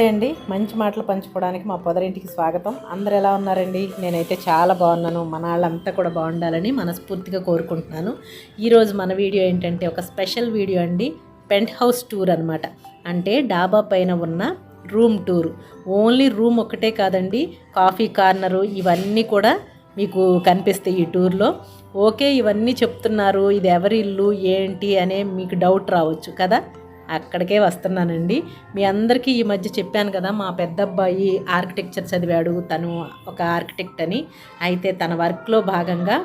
నమస్తే అండి. మంచి మాటలు పంచుకోవడానికి మా పొదరింటికి స్వాగతం. అందరు ఎలా ఉన్నారండి? నేనైతే చాలా బాగున్నాను. మన వాళ్ళంతా కూడా బాగుండాలని మనస్ఫూర్తిగా కోరుకుంటున్నాను. ఈరోజు మన వీడియో ఏంటంటే ఒక స్పెషల్ వీడియో అండి. పెంట్ హౌస్ టూర్ అనమాట అంటే డాబా పైన ఉన్న రూమ్ టూర్. ఓన్లీ రూమ్ ఒకటే కాదండి కాఫీ కార్నరు ఇవన్నీ కూడా మీకు కనిపిస్తాయి ఈ టూర్లో. ఓకే ఇవన్నీ చెప్తున్నారు. ఇది ఎవరి ఇల్లు ఏంటి అనే మీకు డౌట్ రావచ్చు కదా? అక్కడికే వస్తున్నానండి. మీ అందరికీ ఈ మధ్య చెప్పాను కదా మా పెద్ద అబ్బాయి ఆర్కిటెక్చర్ చదివాడు తను ఒక ఆర్కిటెక్ట్ అని. అయితే తన వర్క్లో భాగంగా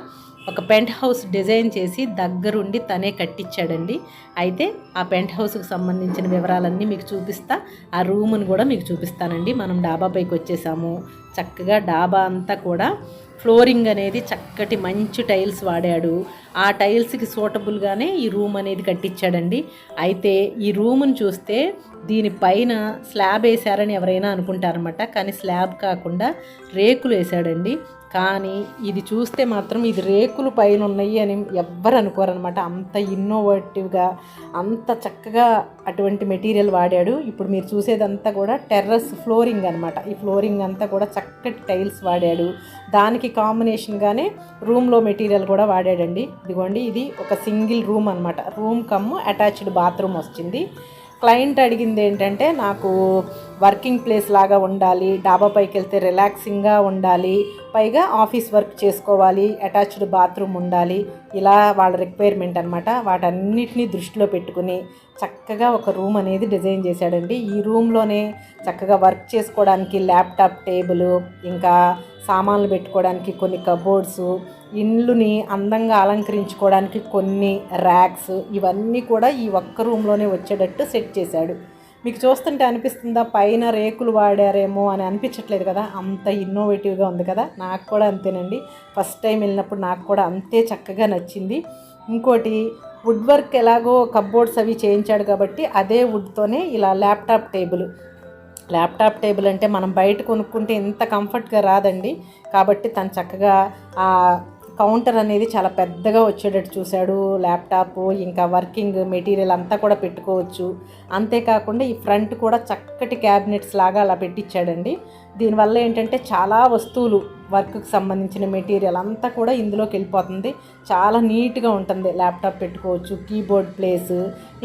ఒక పెంట్ హౌస్ డిజైన్ చేసి దగ్గరుండి తనే కట్టించాడండి. అయితే ఆ పెంట్ హౌస్కి సంబంధించిన వివరాలన్నీ మీకు చూపిస్తా ఆ రూమ్ని కూడా మీకు చూపిస్తానండి. మనం డాబా పైకి వచ్చేసాము. చక్కగా డాబా అంతా కూడా ఫ్లోరింగ్ అనేది చక్కటి మంచి టైల్స్ వాడాడు. ఆ టైల్స్కి సూటబుల్గానే ఈ రూమ్ అనేది కట్టించాడండి. అయితే ఈ రూమ్ని చూస్తే దీనిపైన స్లాబ్ వేశారని ఎవరైనా అనుకుంటారనమాట కానీ స్లాబ్ కాకుండా రేకులు వేశాడండి. కానీ ఇది చూస్తే మాత్రం ఇది రేకులు పైన ఉన్నాయి అని ఎవ్వరు అనుకోరనమాట అంత ఇన్నోవేటివ్గా అంత చక్కగా అటువంటి మెటీరియల్ వాడాడు. ఇప్పుడు మీరు చూసేదంతా కూడా టెర్రస్ ఫ్లోరింగ్ అనమాట ఈ ఫ్లోరింగ్ అంతా కూడా చక్కటి టైల్స్ వాడాడు. దానికి కాంబినేషన్గానే రూమ్లో మెటీరియల్ కూడా వాడాడండి. ఇదిగోండి ఇది ఒక సింగిల్ రూమ్ అనమాట రూమ్ కమ్ము అటాచ్డ్ బాత్రూమ్ వచ్చింది క్లయింట్ అడిగింది ఏంటంటే నాకు వర్కింగ్ ప్లేస్ లాగా ఉండాలి డాబా పైకి వెళ్తే రిలాక్సింగ్గా ఉండాలి పైగా ఆఫీస్ వర్క్ చేసుకోవాలి అటాచ్డ్ బాత్రూమ్ ఉండాలి. ఇలా వాళ్ళ రిక్వైర్మెంట్ అనమాట వాటన్నిటిని దృష్టిలో పెట్టుకుని చక్కగా ఒక రూమ్ అనేది డిజైన్ చేశాడండి. ఈ రూమ్లోనే చక్కగా వర్క్ చేసుకోవడానికి ల్యాప్టాప్ టేబుల్ ఇంకా సామాన్లు పెట్టుకోవడానికి కొన్ని కబోర్డ్స్ ఇండ్లుని అందంగా అలంకరించుకోవడానికి కొన్ని ర్యాక్స్ ఇవన్నీ కూడా ఈ ఒక్క రూమ్లోనే వచ్చేటట్టు సెట్ చేశాడు. మీకు చూస్తుంటే అనిపిస్తుందా? పైన రేకులు వాడారేమో అని అనిపించట్లేదు కదా? అంత ఇన్నోవేటివ్గా ఉంది కదా? నాకు కూడా అంతేనండి. ఫస్ట్ టైం వెళ్ళినప్పుడు నాకు కూడా అంతే చక్కగా నచ్చింది. ఇంకోటి వుడ్ వర్క్ ఎలాగో కబ్బోర్డ్స్ అవి చేయించాడు కాబట్టి అదే వుడ్తోనే ఇలా ల్యాప్టాప్ టేబుల్ ల్యాప్టాప్ టేబుల్ అంటే మనం బయట కొనుక్కుంటే ఇంత కంఫర్ట్గా రాదండి. కాబట్టి తను చక్కగా కౌంటర్ అనేది చాలా పెద్దగా వచ్చేటట్టు చూశాడు. ల్యాప్టాప్ ఇంకా వర్కింగ్ మెటీరియల్ అంతా కూడా పెట్టుకోవచ్చు. అంతేకాకుండా ఈ ఫ్రంట్ కూడా చక్కటి క్యాబినెట్స్ లాగా అలా పెట్టించాడండి దీనివల్ల ఏంటంటే చాలా వస్తువులు వర్క్కి సంబంధించిన మెటీరియల్ అంతా కూడా ఇందులోకి వెళ్ళిపోతుంది. చాలా నీట్గా ఉంటుంది. ల్యాప్టాప్ పెట్టుకోవచ్చు కీబోర్డ్ ప్లేస్.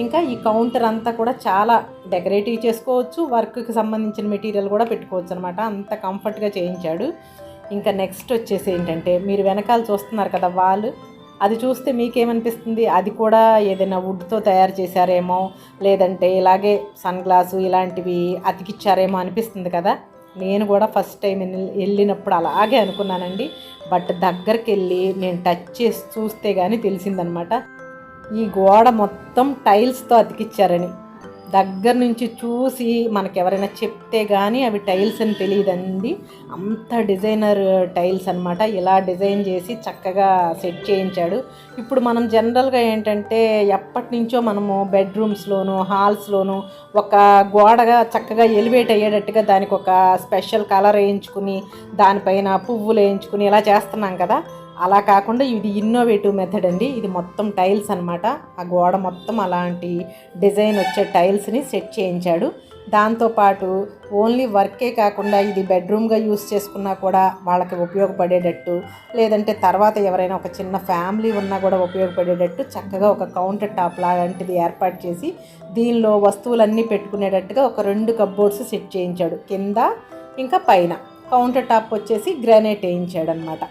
ఇంకా ఈ కౌంటర్ అంతా కూడా చాలా డెకరేటివ్ చేసుకోవచ్చు. వర్క్కి సంబంధించిన మెటీరియల్ కూడా పెట్టుకోవచ్చు అనమాట అంత కంఫర్ట్గా చేయించాడు. ఇంకా నెక్స్ట్ వచ్చేసి ఏంటంటే మీరు వెనకాల చూస్తున్నారు కదా వాళ్ళు అది చూస్తే మీకేమనిపిస్తుంది? అది కూడా ఏదైనా వుడ్తో తయారు చేశారేమో లేదంటే ఇలాగే సన్ గ్లాసు ఇలాంటివి అతికిచ్చారేమో అనిపిస్తుంది కదా? నేను కూడా ఫస్ట్ టైం వెళ్ళినప్పుడు అలాగే అనుకున్నానండి. బట్ దగ్గరికి వెళ్ళి నేను టచ్ చేసి చూస్తే కానీ తెలిసిందనమాట. ఈ గోడ మొత్తం టైల్స్తో అతికిచ్చారని. దగ్గర నుంచి చూసి మనకి ఎవరైనా చెప్తే కానీ అవి టైల్స్ అని తెలియదండి. అంత డిజైనర్ టైల్స్ అనమాట ఇలా డిజైన్ చేసి చక్కగా సెట్ చేయించాడు. ఇప్పుడు మనం జనరల్గా ఏంటంటే ఎప్పటి నుంచో మనము బెడ్రూమ్స్లోను హాల్స్లోను ఒక గోడగా చక్కగా ఎలివేట్ అయ్యేటట్టుగా దానికి ఒక స్పెషల్ కలర్ వేయించుకుని దానిపైన పువ్వులు వేయించుకుని ఇలా చేస్తున్నాం కదా. అలా కాకుండా ఇది ఇన్నోవేటివ్ మెథడ్ అండి. ఇది మొత్తం టైల్స్ అనమాట ఆ గోడ మొత్తం అలాంటి డిజైన్ వచ్చే టైల్స్ని సెట్ చేయించాడు. దాంతోపాటు ఓన్లీ వర్కే కాకుండా ఇది బెడ్రూమ్గా యూస్ చేసుకున్నా కూడా వాళ్ళకి ఉపయోగపడేటట్టు లేదంటే తర్వాత ఎవరైనా ఒక చిన్న ఫ్యామిలీ ఉన్నా కూడా ఉపయోగపడేటట్టు చక్కగా ఒక కౌంటర్ టాప్ లాంటిది ఏర్పాటు చేసి దీనిలో వస్తువులన్నీ పెట్టుకునేటట్టుగా ఒక రెండు కబ్బోర్డ్స్ సెట్ చేయించాడు. కింద ఇంకా పైన. కౌంటర్ టాప్ వచ్చేసి గ్రానైట్ వేయించాడు అనమాట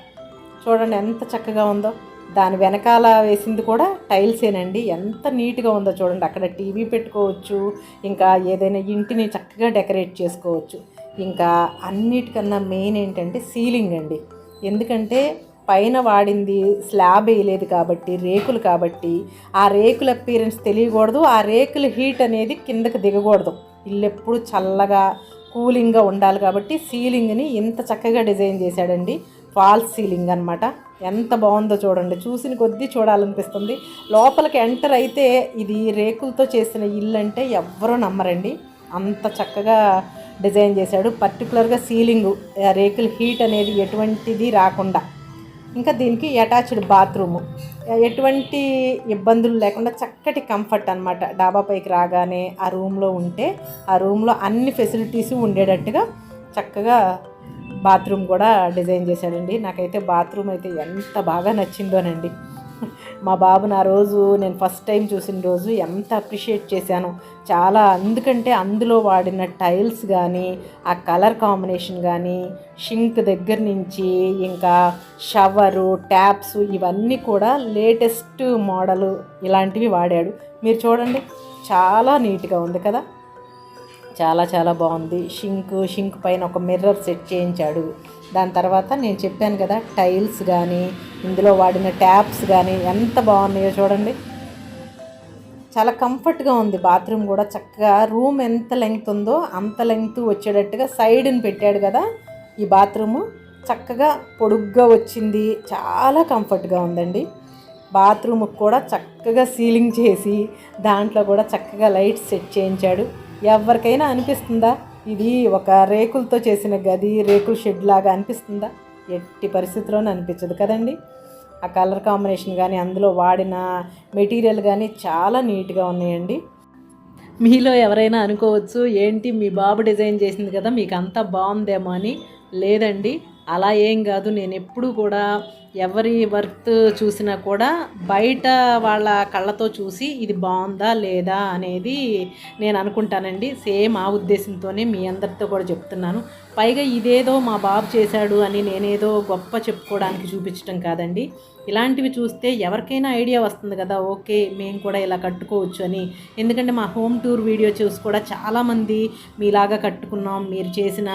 చూడండి ఎంత చక్కగా ఉందో. దాని వెనకాల వేసింది కూడా టైల్సేనండి ఎంత నీట్గా ఉందో చూడండి. అక్కడ టీవీ పెట్టుకోవచ్చు ఇంకా ఏదైనా ఇంటిని చక్కగా డెకరేట్ చేసుకోవచ్చు. ఇంకా అన్నిటికన్నా మెయిన్ ఏంటంటే సీలింగ్ అండి. ఎందుకంటే పైన వాడింది స్లాబ్ వేయలేదు కాబట్టి రేకులు కాబట్టి ఆ రేకుల అపీరెన్స్ తెలియకూడదు. ఆ రేకుల హీట్ అనేది కిందకి దిగకూడదు. ఇల్లు ఎప్పుడు చల్లగా కూలింగ్గా ఉండాలి కాబట్టి సీలింగ్ని ఇంత చక్కగా డిజైన్ చేశాడండి. ఫాల్స్ సీలింగ్ అనమాట ఎంత బాగుందో చూడండి. చూసిన కొద్దీ చూడాలనిపిస్తుంది. లోపలికి ఎంటర్ అయితే ఇది రేకులతో చేసిన ఇల్లు అంటే ఎవ్వరూ నమ్మరండి. అంత చక్కగా డిజైన్ చేశాడు. పర్టికులర్గా సీలింగ్ రేకుల హీట్ అనేది ఎటువంటిది రాకుండా. ఇంకా దీనికి అటాచ్డ్ బాత్రూము. ఎటువంటి ఇబ్బందులు లేకుండా చక్కటి కంఫర్ట్ అనమాట డాబా పైకి రాగానే ఆ రూమ్లో ఉంటే ఆ రూమ్లో అన్ని ఫెసిలిటీస్ ఉండేటట్టుగా చక్కగా బాత్రూమ్ కూడా డిజైన్ చేశాడండి. నాకైతే బాత్రూమ్ అయితే ఎంత బాగా నచ్చిందోనండి. మా బాబుని ఆ రోజు నేను ఫస్ట్ టైం చూసిన రోజు ఎంత అప్రిషియేట్ చేశాను. చాలా ఎందుకంటే అందులో వాడిన టైల్స్ కానీ ఆ కలర్ కాంబినేషన్ కానీ షింక్ దగ్గర నుంచి ఇంకా షవరు ట్యాప్స్ ఇవన్నీ కూడా లేటెస్ట్ మోడల్ ఇలాంటివి వాడాడు. మీరు చూడండి చాలా నీట్గా ఉంది కదా. చాలా చాలా బాగుంది. షింక్ షింక్ పైన ఒక మిర్రర్ సెట్ చేయించాడు. దాని తర్వాత నేను చెప్పాను కదా టైల్స్ కానీ ఇందులో వాడిన ట్యాప్స్ కానీ ఎంత బాగున్నాయో చూడండి. చాలా కంఫర్ట్గా ఉంది. బాత్రూమ్ కూడా చక్కగా రూమ్ ఎంత లెంగ్త్ ఉందో అంత లెంగ్త్ వచ్చేటట్టుగా సైడ్ని పెట్టాడు కదా ఈ బాత్రూము. చక్కగా పొడుగ్గా వచ్చింది. చాలా కంఫర్ట్గా ఉందండి. బాత్రూమ్కి కూడా చక్కగా సీలింగ్ చేసి దాంట్లో కూడా చక్కగా లైట్స్ సెట్ చేయించాడు. ఎవరికైనా అనిపిస్తుందా? ఇది ఒక రేకులతో చేసిన గది రేకుల షెడ్ లాగా అనిపిస్తుందా? ఎట్టి పరిస్థితిలోనూ అనిపించదు కదండి. ఆ కలర్ కాంబినేషన్ కానీ అందులో వాడిన మెటీరియల్ కానీ చాలా నీట్గా ఉన్నాయండి. మీలో ఎవరైనా అనుకోవచ్చు ఏంటి మీ బాబు డిజైన్ చేసింది కదా మీకు అంతా బాగుందేమో అని. లేదండి. అలా ఏం కాదు. నేను ఎప్పుడు కూడా ఎవరి వర్త్ చూసినా కూడా బయట వాళ్ళ కళ్ళతో చూసి ఇది బాగుందా లేదా అనేది నేను అనుకుంటానండి. సేమ్ ఆ ఉద్దేశంతోనే మీ అందరితో కూడా చెప్తున్నాను. పైగా ఇదేదో మా బాబు చేశాడు అని నేనేదో గొప్ప చెప్పుకోవడానికి చూపించడం కాదండి. ఇలాంటివి చూస్తే ఎవరికైనా ఐడియా వస్తుంది కదా ఓకే మేము కూడా ఇలా కట్టుకోవచ్చు అని. ఎందుకంటే మా హోమ్ టూర్ వీడియో చూసి కూడా చాలామంది మీలాగా కట్టుకున్నాం మీరు చేసిన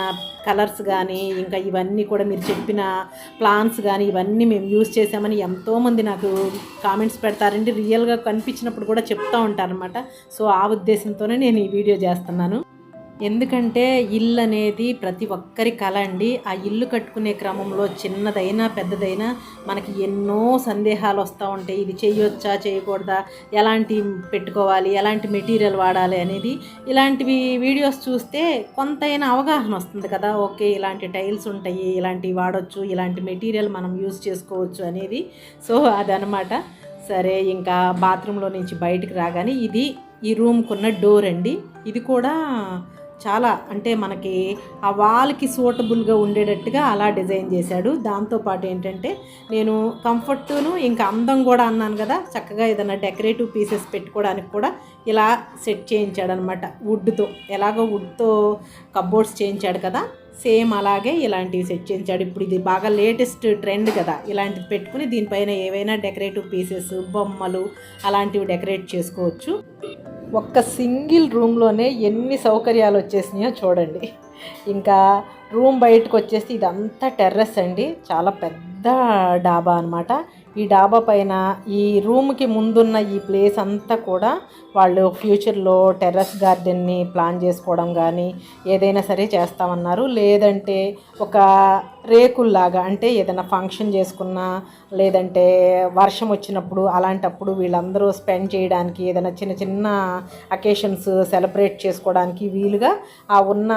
కలర్స్ కానీ ఇంకా ఇవన్నీ కూడా మీరు చెప్పిన ప్లాన్స్ కానీ ఇవన్నీ మేము యూజ్ చేసామని ఎంతోమంది నాకు కామెంట్స్ పెడతారండి. రియల్గా కనిపించినప్పుడు కూడా చెప్తూ ఉంటారనమాట సో ఆ ఉద్దేశంతోనే నేను ఈ వీడియో చేస్తున్నాను. ఎందుకంటే ఇల్లు అనేది ప్రతి ఒక్కరి కళ అండి. ఆ ఇల్లు కట్టుకునే క్రమంలో చిన్నదైనా పెద్దదైనా మనకి ఎన్నో సందేహాలు వస్తూ ఉంటాయి. ఇది చేయొచ్చా చేయకూడదా ఎలాంటి పెట్టుకోవాలి ఎలాంటి మెటీరియల్ వాడాలి అనేది. ఇలాంటివి వీడియోస్ చూస్తే కొంతైనా అవగాహన వస్తుంది కదా. ఓకే ఇలాంటి టైల్స్ ఉంటాయి ఇలాంటివి వాడచ్చు ఇలాంటి మెటీరియల్ మనం యూజ్ చేసుకోవచ్చు అనేది. సో అదనమాట సరే ఇంకా బాత్రూంలో నుంచి బయటకు రాగానే ఇది ఈ రూమ్కున్న డోర్ అండి. ఇది కూడా చాలా అంటే మనకి ఆ వాల్కి సూటబుల్గా ఉండేటట్టుగా అలా డిజైన్ చేశాడు. దాంతోపాటు ఏంటంటే నేను కంఫర్ట్ను ఇంకా అందం కూడా అన్నాను కదా చక్కగా ఏదైనా డెకరేటివ్ పీసెస్ పెట్టుకోవడానికి కూడా ఇలా సెట్ చేయించాడు అనమాట వుడ్తో. ఎలాగో వుడ్తో కబోర్డ్స్ చేయించాడు కదా సేమ్ అలాగే ఇలాంటివి సెట్ చేయించాడు. ఇప్పుడు ఇది బాగా లేటెస్ట్ ట్రెండ్ కదా ఇలాంటివి పెట్టుకుని దీనిపైన ఏవైనా డెకరేటివ్ పీసెస్ బొమ్మలు అలాంటివి డెకరేట్ చేసుకోవచ్చు. ఒక్క సింగిల్ రూమ్లోనే ఎన్ని సౌకర్యాలు వచ్చేసినాయో చూడండి. ఇంకా రూమ్ బయటకు వచ్చేసి ఇదంతా టెర్రస్ అండి. చాలా పెద్ద డాబా అనమాట ఈ డాబా పైన ఈ రూమ్కి ముందున్న ఈ ప్లేస్ అంతా కూడా వాళ్ళు ఫ్యూచర్లో టెర్రస్ గార్డెన్ని ప్లాన్ చేసుకోవడం కానీ ఏదైనా సరే చేస్తామన్నారు. లేదంటే ఒక రేకుల్లాగా అంటే ఏదైనా ఫంక్షన్ చేసుకున్నా లేదంటే వర్షం వచ్చినప్పుడు అలాంటప్పుడు వీళ్ళందరూ స్పెండ్ చేయడానికి ఏదైనా చిన్న చిన్న అకేషన్స్ సెలబ్రేట్ చేసుకోవడానికి వీలుగా ఆ ఉన్న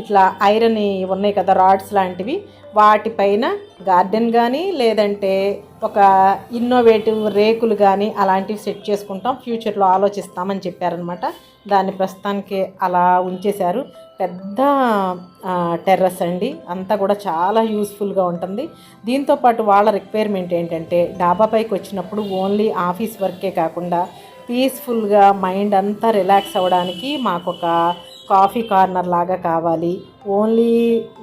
ఇట్లా ఐరన్ ఉన్నాయి కదా రాడ్స్ లాంటివి వాటిపైన గార్డెన్ కానీ లేదంటే ఒక ఇన్నోవేటివ్ రేకులు కానీ అలాంటివి సెట్ చేసుకుంటాం. ఫ్యూచర్లో ఆలోచిస్తామని చెప్పారనమాట. దాన్ని ప్రస్తుతానికి అలా ఉంచేశారు. పెద్ద టెర్రస్ అండి. అంతా కూడా చాలా యూస్ఫుల్గా ఉంటుంది. దీంతోపాటు వాళ్ళ రిక్వైర్మెంట్ ఏంటంటే డాబా పైకి వచ్చినప్పుడు ఓన్లీ ఆఫీస్ వర్కే కాకుండా పీస్ఫుల్గా మైండ్ అంతా రిలాక్స్ అవ్వడానికి మాకు ఒక కాఫీ కార్నర్ లాగా కావాలి. ఓన్లీ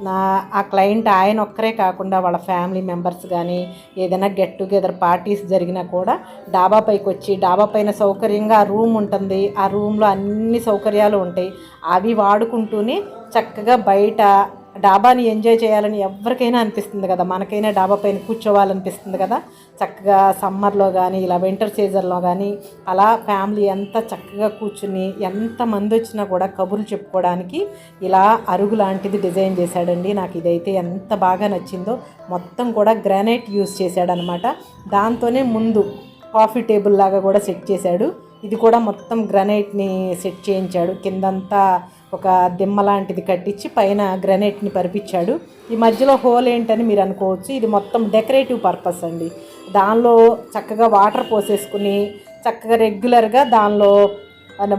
నా ఆ క్లయింట్ ఆయన ఒక్కరే కాకుండా వాళ్ళ ఫ్యామిలీ మెంబర్స్ కానీ ఏదైనా గెట్ టుగెదర్ పార్టీస్ జరిగినా కూడా డాబా పైకి వచ్చి డాబా పైన సౌకర్యంగా ఆ రూమ్ ఉంటుంది. ఆ రూమ్లో అన్ని సౌకర్యాలు ఉంటాయి. అవి వాడుకుంటూనే చక్కగా బయట డాబాని ఎంజాయ్ చేయాలని ఎవరికైనా అనిపిస్తుంది కదా. మనకైనా డాబా పైన కూర్చోవాలనిపిస్తుంది కదా. చక్కగా సమ్మర్లో కానీ ఇలా వింటర్ సీజన్లో కానీ అలా ఫ్యామిలీ అంతా చక్కగా కూర్చుని ఎంత మంది వచ్చినా కూడా కబుర్లు చెప్పుకోవడానికి ఇలా అరుగు లాంటిది డిజైన్ చేశాడండి. నాకు ఇదైతే ఎంత బాగా నచ్చిందో మొత్తం కూడా గ్రానైట్ యూస్ చేశాడనమాట. దాంతోనే ముందు కాఫీ టేబుల్ లాగా కూడా సెట్ చేశాడు. ఇది కూడా మొత్తం గ్రనైట్ని సెట్ చేయించాడు. కిందంతా ఒక దిమ్మ లాంటిది కట్టించి పైన గ్రనైట్ని పరిపించాడు. ఈ మధ్యలో హోల్ ఏంటని మీరు అనుకోవచ్చు. ఇది మొత్తం డెకరేటివ్ పర్పస్ అండి. దానిలో చక్కగా వాటర్ పోసేసుకుని చక్కగా రెగ్యులర్గా దానిలో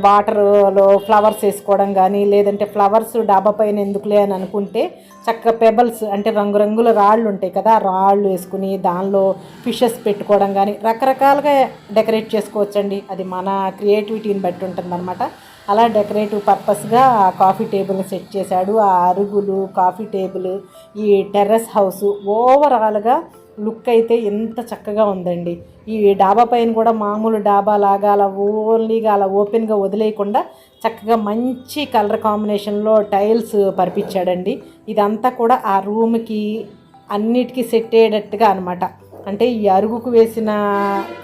వాటర్లో ఫ్లవర్స్ వేసుకోవడం కానీ లేదంటే ఫ్లవర్స్ డాబా పైన ఎందుకులే అని అనుకుంటే చక్కగా పెబల్స్ అంటే రంగురంగుల రాళ్ళు ఉంటాయి కదా రాళ్ళు వేసుకుని దానిలో ఫిషెస్ పెట్టుకోవడం కానీ రకరకాలుగా డెకరేట్ చేసుకోవచ్చండి. అది మన క్రియేటివిటీని బట్టి ఉంటుందన్నమాట. అలా డెకరేటివ్ పర్పస్గా ఆ కాఫీ టేబుల్ని సెట్ చేశాడు. ఆ అరుగులు కాఫీ టేబుల్ ఈ టెర్రస్ హౌస్ ఓవరాల్గా లుక్ అయితే ఎంత చక్కగా ఉందండి. ఈ డాబా పైన కూడా మామూలు డాబా లాగా అలా ఓన్లీగా అలా ఓపెన్గా వదిలేయకుండా చక్కగా మంచి కలర్ కాంబినేషన్లో టైల్స్ పరిపించాడండి. ఇదంతా కూడా ఆ రూమ్కి అన్నిటికీ సెట్ అయ్యేటట్టుగా అనమాట అంటే ఈ అరుగుకు వేసిన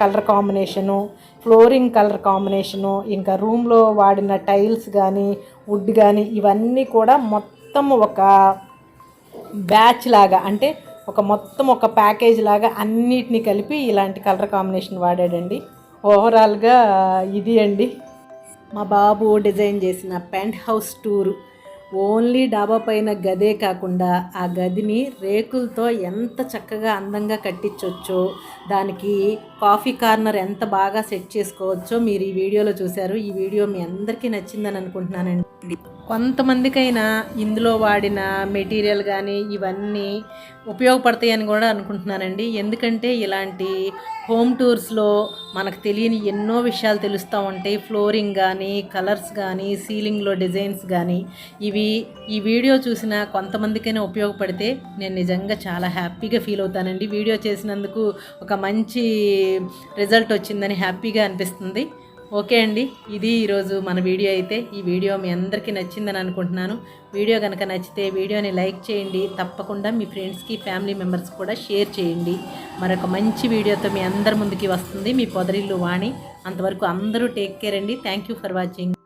colour combination flooring colour combination ఇంకా రూమ్లో వాడిన టైల్స్ కానీ వుడ్ కానీ ఇవన్నీ కూడా మొత్తం ఒక బ్యాచ్ లాగా అంటే ఒక మొత్తం ఒక ప్యాకేజ్ లాగా అన్నిటినీ కలిపి ఇలాంటి కలర్ కాంబినేషన్ వాడాడండి. ఓవరాల్గా ఇది అండి. మా బాబు డిజైన్ చేసిన పెంట్ హౌస్ టూరు. ఓన్లీ డాబా పైన గదే కాకుండా ఆ గదిని రేకులతో ఎంత చక్కగా అందంగా కట్టించవచ్చో దానికి కాఫీ కార్నర్ ఎంత బాగా సెట్ చేసుకోవచ్చో మీరు ఈ వీడియోలో చూశారు. ఈ వీడియో మీ అందరికీ నచ్చిందని అనుకుంటున్నానండి. కొంతమందికైనా ఇందులో వాడిన మెటీరియల్ కానీ ఇవన్నీ ఉపయోగపడతాయని కూడా అనుకుంటున్నానండి. ఎందుకంటే ఇలాంటి హోమ్ టూర్స్లో మనకు తెలియని ఎన్నో విషయాలు తెలుస్తూ ఉంటాయి. ఫ్లోరింగ్ కానీ కలర్స్ కానీ సీలింగ్లో డిజైన్స్ కానీ ఇవి ఈ వీడియో చూసిన కొంతమందికైనా ఉపయోగపడితే నేను నిజంగా చాలా హ్యాపీగా ఫీల్ అవుతానండి. వీడియో చేసినందుకు ఒక మంచి రిజల్ట్ వచ్చిందని హ్యాపీగా అనిపిస్తుంది. ఓకే అండి. ఇది ఈరోజు మన వీడియో అయితే. ఈ వీడియో మీ అందరికీ నచ్చిందని అనుకుంటున్నాను. వీడియో కనుక నచ్చితే వీడియోని లైక్ చేయండి. తప్పకుండా మీ ఫ్రెండ్స్కి ఫ్యామిలీ మెంబర్స్ కూడా షేర్ చేయండి. మరొక మంచి వీడియోతో మీ అందరి ముందుకి వస్తుంది. మీ పొదరిల్లు వాణి. అంతవరకు అందరూ టేక్ కేర్ అండి. Thank you for watching.